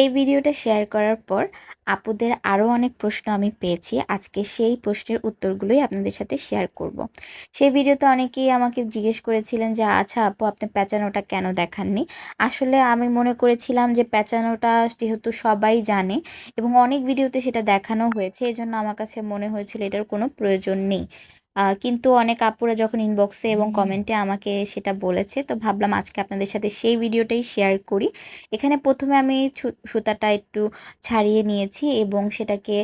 এই ভিডিওটা শেয়ার করার পর আপুদের আরও অনেক প্রশ্ন আমি পেয়েছি। আজকে সেই প্রশ্নের উত্তরগুলোই আপনাদের সাথে শেয়ার করব। সেই ভিডিওতে অনেকেই আমাকে জিজ্ঞেস করেছিলেন যে আচ্ছা আপু, আপনি প্যাঁচানোটা কেন দেখাননি? আসলে আমি মনে করেছিলাম যে, প্যাঁচানোটা যেহেতু সবাই জানে এবং অনেক ভিডিওতে সেটা দেখানো হয়েছে, এজন্য আমার কাছে মনে হয়েছিল এটার কোনো প্রয়োজন নেই। কিন্তু অনেক আপুরা যখন ইনবক্সে এবং কমেন্টে আমাকে সেটা বলেছে তো ভাবলাম আজকে আপনাদের সাথে সেই ভিডিওটাই শেয়ার করি। এখানে প্রথমে আমি সুতাটা একটু ছাড়িয়ে নিয়েছি এবং সেটাকে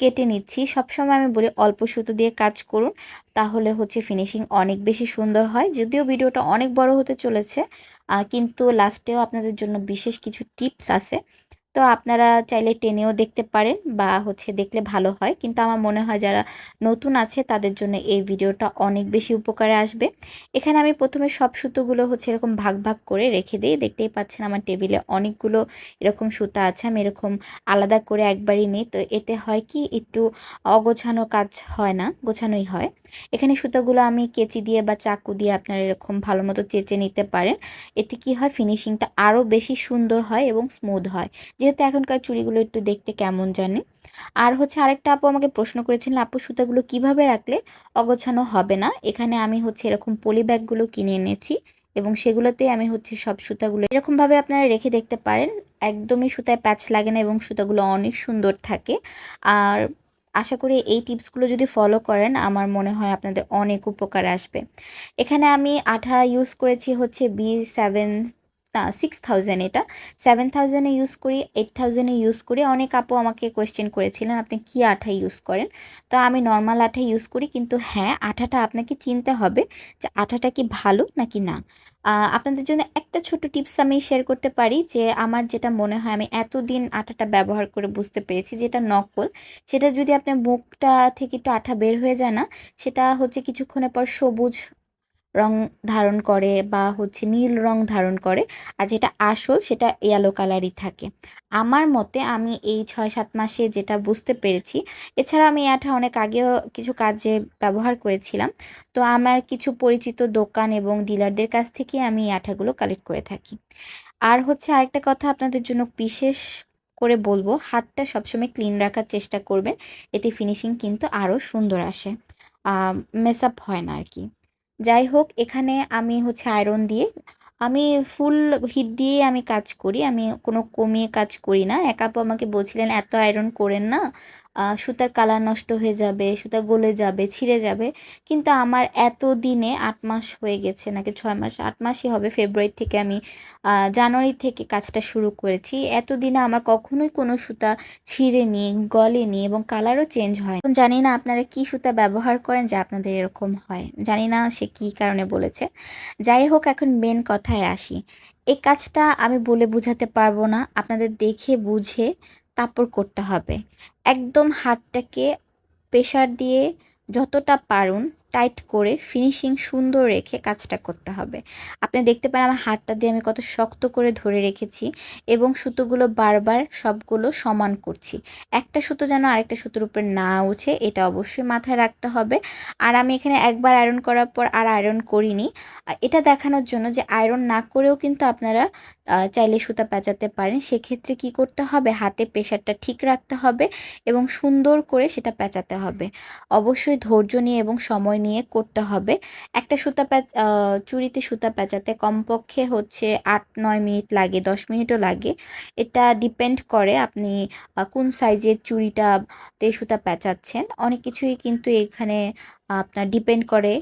কেটে নিচ্ছি। সবসময় আমি বলি অল্প সুতো দিয়ে কাজ করুন তাহলে হচ্ছে ফিনিশিং অনেক বেশি সুন্দর হয়। যদিও ভিডিওটা অনেক বড় হতে চলেছে কিন্তু লাস্টেও আপনাদের জন্য বিশেষ কিছু টিপস আছে। তো আপনারা চাইলে টেনেও দেখতে পারেন বা হচ্ছে দেখলে ভালো হয়। কিন্তু আমার মনে হয় যারা নতুন আছে তাদের জন্য এই ভিডিওটা অনেক বেশি উপকারে আসবে। এখানে আমি প্রথমে সব সুতোগুলো হচ্ছে এরকম ভাগ ভাগ করে রেখে দিই। দেখতেই পাচ্ছেন আমার টেবিলে অনেকগুলো এরকম সুতা আছে। আমি এরকম আলাদা করে একবারই নিই। তো এতে হয় কি একটু অগোছানো কাজ হয় না, গোছানোই হয়। এখানে সুতাগুলো আমি কেচি দিয়ে বা চাকু দিয়ে আপনারা এরকম ভালো মতো চেঁচে নিতে পারেন। এতে কি হয় ফিনিশিংটা আরও বেশি সুন্দর হয় এবং স্মুথ হয়। যেহেতু এখনকার চুড়িগুলো একটু দেখতে কেমন জানে। আর হচ্ছে আরেকটা আপু আমাকে প্রশ্ন করেছিলেন, আপু, সুতাগুলো কীভাবে রাখলে অগোছানো হবে না? এখানে আমি হচ্ছে এরকম পলি ব্যাগগুলো কিনে এনেছি এবং সেগুলোতে আমি হচ্ছে সব সুতাগুলো এরকমভাবে আপনারা রেখে দেখতে পারেন। একদমই সুতায় প্যাচ লাগে না এবং সুতাগুলো অনেক সুন্দর থাকে। আর আশা করি এই টিপসগুলো যদি ফলো করেন, আমার মনে হয় আপনাদের অনেক উপকার আসবে। এখানে আমি আঠা ইউজ করেছি হচ্ছে বি সেভেন না সিক্স থাউজেন্ড এটা। সেভেন থাউজেন্ডে ইউজ করি এইট থাউজেন্ডে ইউজ করি। অনেক আপু আমাকে কোয়েশ্চেন করেছিলেন, আপনি কি আঠা ইউজ করেন? তো আমি নর্মাল আঠা ইউজ করি, কিন্তু হ্যাঁ আঠাটা আপনাকে চিনতে হবে যে আঠাটা কি ভালো নাকি না। আপনাদের জন্য একটা ছোট টিপস আমি শেয়ার করতে পারি যে আমার যেটা মনে হয়, আমি এতদিন আঠাটা ব্যবহার করে বুঝতে পেরেছি যেটা নকল। সেটা যদি আপনার মুখটা থেকে একটু আঠা বের হয়ে যায় না, সেটা হচ্ছে কিছুক্ষণের পর সবুজ রং ধারণ করে বা হচ্ছে নীল রং ধারণ করে আর যেটা আসল সেটা ইয়েলো কালারই থাকে। আমার মতে আমি এই ছয় সাত মাসে যেটা বুঝতে পেরেছি, এছাড়া আমি এটা অনেক আগেও কিছু কাজে ব্যবহার করেছিলাম। তো আমার কিছু পরিচিত দোকান এবং ডিলারদের কাছ থেকে আমি এই আঠাগুলো কালেক্ট করে থাকি। আর হচ্ছে আরেকটা কথা আপনাদের জন্য বিশেষ করে বলব, হাতটা সবসময় ক্লিন রাখার চেষ্টা করবেন, এতে ফিনিশিং কিন্তু আরও সুন্দর আসে। মেসআপ হয় না আর কি। যাই হোক, এখানে আমি হচ্ছে আয়রন দিয়ে, আমি ফুল হিট দিয়ে আমি কাজ করি। আমি কোনো কমিয়ে কাজ করি না। এক আপু আমাকে বলছিলেন, এত আয়রন করেন না। সুতার কালার নষ্ট হয়ে যাবে, সুতা গলে যাবে, ছিঁড়ে যাবে। কিন্তু আমার এত দিনে আট মাস হয়ে গেছে, নাকি ছয় মাস, আট মাসই হবে ফেব্রুয়ারি থেকে আমি জানুয়ারি থেকে কাজটা শুরু করেছি। এত দিনে আমার কখনোই কোনো সুতা ছিঁড়ে নি গলেনি এবং কালারও চেঞ্জ হয়। জানি না আপনারা কি সুতা ব্যবহার করেন যে আপনাদের এরকম হয়। জানি না সে কি কারণে বলেছে। যাই হোক, এখন মেন কথায় আসি। এই কাজটা আমি বলে বুঝাতে পারব না। আপনাদের দেখে বুঝে তারপর করতে হবে। একদম হাতটাকে প্রেশার দিয়ে যতটা পারুন টাইট করে ফিনিশিং সুন্দর রেখে কাজটা করতে হবে। আপনি দেখতে পারেন আমার হাতটা দিয়ে আমি কত শক্ত করে ধরে রেখেছি এবং সুতোগুলো বারবার সবগুলো সমান করছি। একটা সুতো যেন আরেকটা সুতোর উপরে না উঠে, এটা অবশ্যই মাথায় রাখতে হবে। আর আমি এখানে একবার আয়রন করার পর আর আয়রন করিনি। এটা দেখানোর জন্য যে আয়রন না করেও কিন্তু আপনারা চাইলে সুতা পেঁচাতে পারেন। সেক্ষেত্রে কি করতে হবে? হাতে প্রেশারটা ঠিক রাখতে হবে এবং সুন্দর করে সেটা পেঁচাতে হবে। অবশ্যই ধৈর্য নিয়ে এবং সময় নিয়ে করতে হবে। একটা সুতা প্যাচ চুরিতে সুতা প্যাঁচাতে কমপক্ষে হচ্ছে আট, নয় মিনিট লাগে, দশ মিনিটও লাগে। এটা ডিপেন্ড করে আপনি কোন সাইজের চুরিটাতে সুতা প্যাঁচাচ্ছেন অনেক কিছুই কিন্তু এখানে আপনার ডিপেন্ড করে।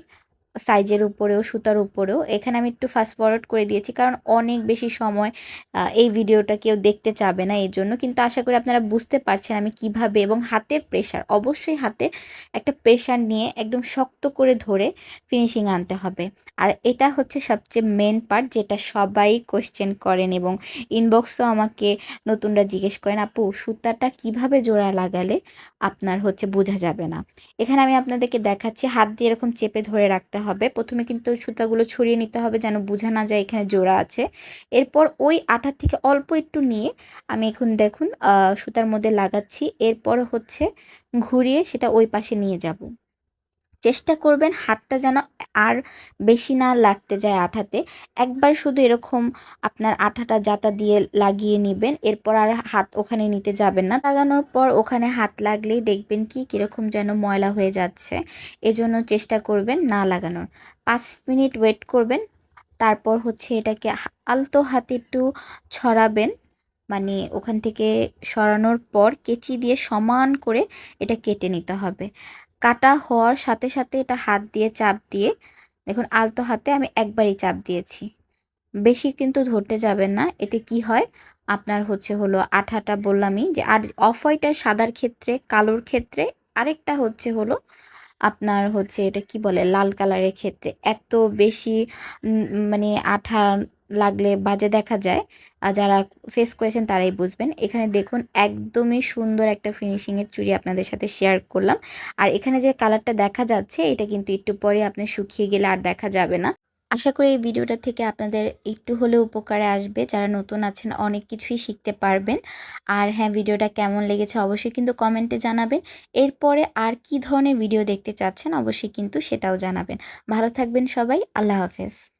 সাইজের উপরেও, সুতার উপরেও। এখানে আমি একটু ফাস্ট ফরওয়ার্ড করে দিয়েছি কারণ অনেক বেশি সময় এই ভিডিওটা কেউ দেখতে চাবে না এই জন্য। কিন্তু আশা করি আপনারা বুঝতে পারছেন আমি কীভাবে এবং হাতের প্রেশার অবশ্যই হাতে একটা প্রেশার নিয়ে একদম শক্ত করে ধরে ফিনিশিং আনতে হবে। আর এটা হচ্ছে সবচেয়ে মেন পার্ট যেটা সবাই কোশ্চেন করেন এবং ইনবক্সও আমাকে নতুনরা জিজ্ঞেস করেন, আপু, সুতাটা কীভাবে জোড়া লাগালে? আপনার হচ্ছে বোঝা যাবে না। এখানে আমি আপনাদেরকে দেখাচ্ছি, হাত দিয়ে এরকম চেপে ধরে রাখতে হবে। প্রথমে কিন্তু সুতাগুলো ছড়িয়ে নিতে হবে যেন বোঝা না যায় এখানে জোড়া আছে। এরপর ওই আঠার থেকে অল্প একটু নিয়ে আমি এখন দেখুন সুতার মধ্যে লাগাচ্ছি। এরপর হচ্ছে ঘুরিয়ে সেটা ওই পাশে নিয়ে যাব। চেষ্টা করবেন হাতটা যেন আর বেশি না লাগতে যায় আঠাতে। একবার শুধু এরকম আপনার আঠাটা জাতা দিয়ে লাগিয়ে নেবেন, এরপর আর হাত ওখানে নিতে যাবেন না। লাগানোর পর ওখানে হাত লাগলেই দেখবেন কি, কীরকম যেন ময়লা হয়ে যাচ্ছে। এজন্য চেষ্টা করবেন না লাগানোর। পাঁচ মিনিট ওয়েট করবেন, তারপর হচ্ছে এটাকে আলতো হাতে একটু ছড়াবেন। মানে ওখান থেকে সরানোর পর কেচি দিয়ে সমান করে এটা কেটে নিতে হবে। কাটা হওয়ার সাথে সাথে এটা হাত দিয়ে চাপ দিয়ে, দেখুন আলতো হাতে আমি একবারই চাপ দিয়েছি। বেশি কিন্তু ধরতে যাবেন না। এতে কি হয়? আপনার হচ্ছে হলো আঠাটা বললামই যে আর অফ হোয়াইট আর সাদার ক্ষেত্রে, কালোর ক্ষেত্রে, আরেকটা হচ্ছে হলো আপনার হচ্ছে এটা কি বলে? লাল কালারের ক্ষেত্রে এত বেশি মানে আঠা লাগলে বাজে দেখা যায়। আর যারা ফেস করেছেন তারাই বুঝবেন। এখানে দেখুন একদমই সুন্দর একটা ফিনিশিংয়ের চুড়ি আপনাদের সাথে শেয়ার করলাম। আর এখানে যে কালারটা দেখা যাচ্ছে, এটা কিন্তু একটু পরে আপনি শুকিয়ে গেলে আর দেখা যাবে না। আশা করি এই ভিডিওটা থেকে আপনাদের একটু হলেও উপকারে আসবে। যারা নতুন আছেন, অনেক কিছুই শিখতে পারবেন। আর হ্যাঁ ভিডিওটা কেমন লেগেছে অবশ্যই কিন্তু কমেন্টে জানাবেন। এরপরে আর কি ধরনের ভিডিও দেখতে চাচ্ছেন, অবশ্যই কিন্তু সেটাও জানাবেন। ভালো থাকবেন সবাই। আল্লাহ হাফেজ।